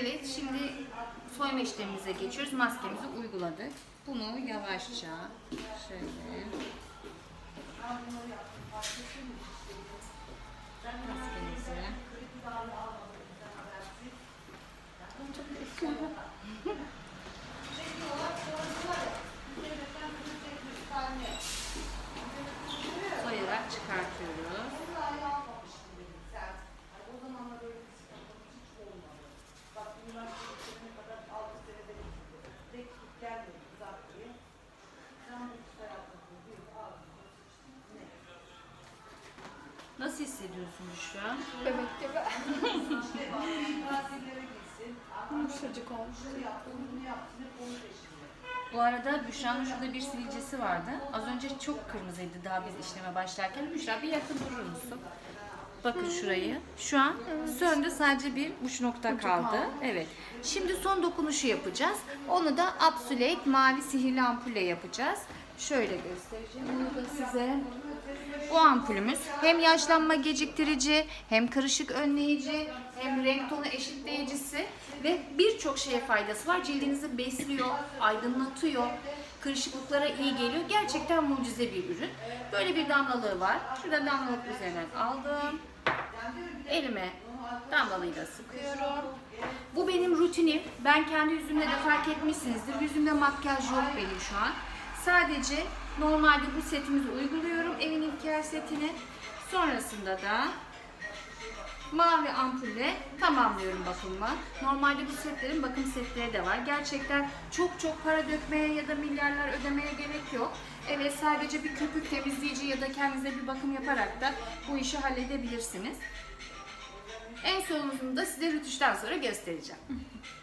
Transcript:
Evet, şimdi soyma işlemimize geçiyoruz. Maskemizi uyguladık. Bunu yavaşça şöyle maskemizi soyarak çıkartıyoruz. Nasıl hissediyorsun şu an? Bebek gibi. Yumuşacık olmuş. Bu arada Büşra'nın şurada bir sivilcesi vardı. Az önce çok kırmızıydı daha biz işleme başlarken. Büşra bir yakın durur musun? Bakın şurayı. Şu an söndü sadece bir uç nokta kaldı. kaldı. Evet. Şimdi son dokunuşu yapacağız. Onu da Absolate mavi sihirli ampulle yapacağız. Şöyle göstereceğim bunu da size. Ampulümüz hem yaşlanma geciktirici, hem kırışık önleyici, hem renk tonu eşitleyicisi ve birçok şeye faydası var. Cildinizi besliyor, aydınlatıyor, kırışıklıklara iyi geliyor. Gerçekten mucize bir ürün. Böyle bir damlalığı var. Şurada damlalık üzerinden aldım. Elime damlalıyla sıkıyorum. Bu benim rutinim. Ben kendi yüzümde de fark etmişsinizdir. Yüzümde makyaj yok benim şu an. Sadece normalde bu setimizi uyguluyorum. Evin ilk setini. Sonrasında da mavi ampulle tamamlıyorum bakımımı. Normalde bu setlerin bakım setleri de var. Gerçekten çok çok para dökmeye ya da milyarlar ödemeye gerek yok. Evet sadece bir köpük temizleyici ya da kendinize bir bakım yaparak da bu işi halledebilirsiniz. En sonunu size rütüşten sonra göstereceğim.